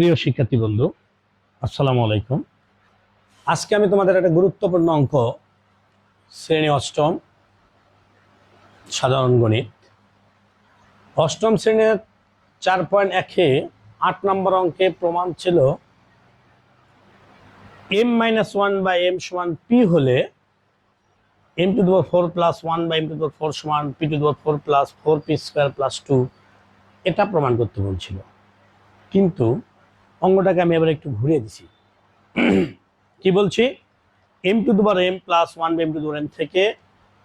প্রিয় শিক্ষার্থী বন্ধু, আসসালামু আলাইকুম। আজকে আমি তোমাদের একটা গুরুত্বপূর্ণ অঙ্ক, শ্রেণি অষ্টম, সাধারণ গণিত। অষ্টম শ্রেণির চার পয়েন্ট একে আট নম্বর অঙ্কে প্রমাণ ছিল M minus one by M সমান পি হলে এম টু দুয়ার four plus one by M two দুয়ার ফোর সমান পি টু দুয়ার four plus four P square plus two এটা প্রমাণ করতে বলছিল। কিন্তু অঙ্গটাকে আমি এবার একটু ঘুরিয়ে দিছি। কি বলছি? এম টু দুবার M plus one M two দুবার এম থেকে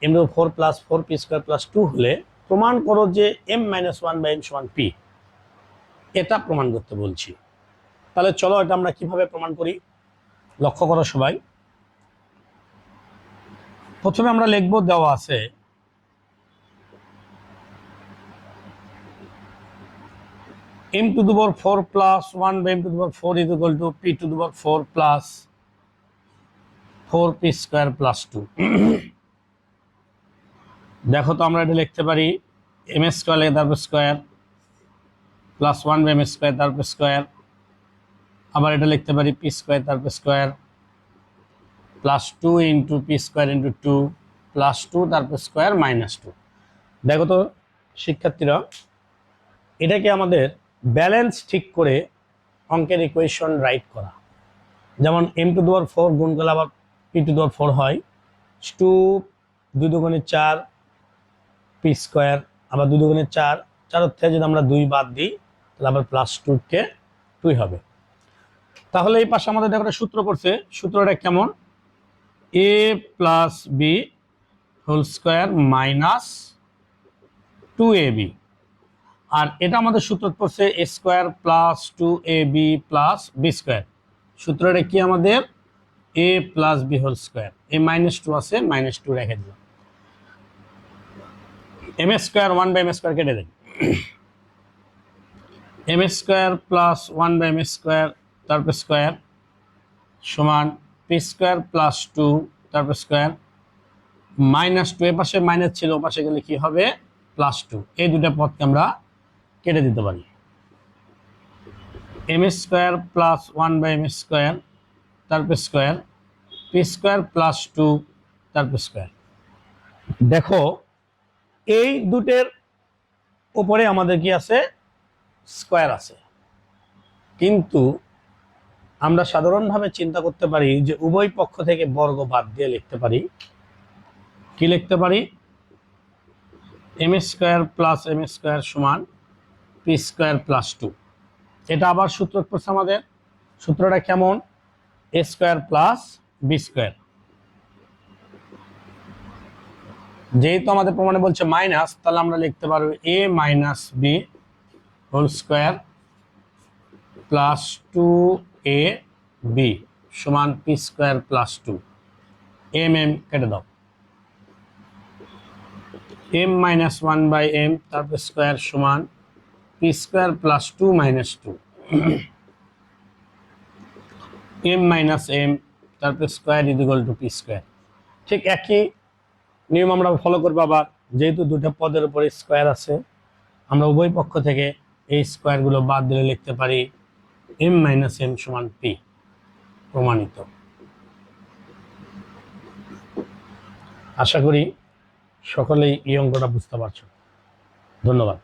M two four plus four P square plus two হলে প্রমাণ করো যে M minus one by M সমান পি এটা প্রমাণ করতে বলছি। তাহলে চলো এটা আমরা কীভাবে প্রমাণ করি? লক্ষ্য করো সবাই। প্রথমে আমরা লিখব দেওয়া আছে m to the power 4 plus 1 by m to the power 4 is equal to p to the power 4 plus 4 p square plus 2 দেখো তো আমরা এটা লিখতে পারি এম স্কোয়ার লেগে তারপর square plus one by M square তারপর স্কোয়ার আবার এটা লিখতে পারি পি স্কোয়ার তারপর square plus two into P square into two plus two তারপর স্কোয়ার মাইনাস টু দেখো তো শিক্ষার্থীরা এটাকে আমাদের ব্যালেন্স ঠিক করে অঙ্কের ইকুয়েশন রাইট করা। যেমন এম টু দুয়ার ফোর গুণ করলে আবার পি টু দুয়ার ফোর হয়। টু দুই দুগুণে চার পি স্কোয়ার আবার দুই দুগুণে চার। চারের থেকে যদি আমরা দুই বাদ দিই, তাহলে আবার প্লাস টুকে টুই হবে। তাহলে এই পাশে আমাদের দেখো একটা সূত্র করছে সূত্রটা কেমন? A plus B whole square minus two A B আর এটা আমাদের সূত্র পড়ছে A square plus two A B plus B square সূত্রটা কি আমাদের? A plus B whole square A minus two আছে মাইনাস টু রেখে দিলাম। M S square one by M square কেটে দেন M square plus one by M square তারপর square সমান P square plus two তারপর স্কোয়ার মাইনাস টু এ পাশে minus ছিল, ও পাশে গেলে কি হবে? প্লাস টু এই দুটা পদকে আমরা কেটে দিতে পারি। M square plus one by M square তারপর square P square plus two তারপর স্কোয়ার দেখো, এই দুটের উপরে আমাদের কি আছে? স্কোয়ার আছে। কিন্তু আমরা সাধারণভাবে চিন্তা করতে পারি যে উভয় পক্ষ থেকে বর্গ বাদ দিয়ে লিখতে পারি। কি লিখতে পারি? M square plus M square সমান পি স্কোয়ার প্লাস টু এটা আবার সূত্র পড়ছে আমাদের। সূত্রটা কেমন? A square plus B square যেহেতু আমাদের প্রমাণে বলছে মাইনাস তাহলে আমরা লিখতে পারব A minus B whole square plus two A B সমান P square plus two M M কেটে দাও। M minus one by M তারপর স্কোয়ার সমান P square plus two minus two. M minus M, তারপর square equal to P square. ঠিক একই নিয়ম আমরা ফলো করব আবার, যেহেতু দুটো পদের উপরে স্কোয়ার আছে, আমরা উভয় পক্ষ থেকে এই স্কোয়ারগুলো বাদ দিলে লিখতে পারি এম মাইনাস এম সমান পি প্রমাণিত। আশা করি সকলেই এই অঙ্কটা বুঝতে পারছ। ধন্যবাদ।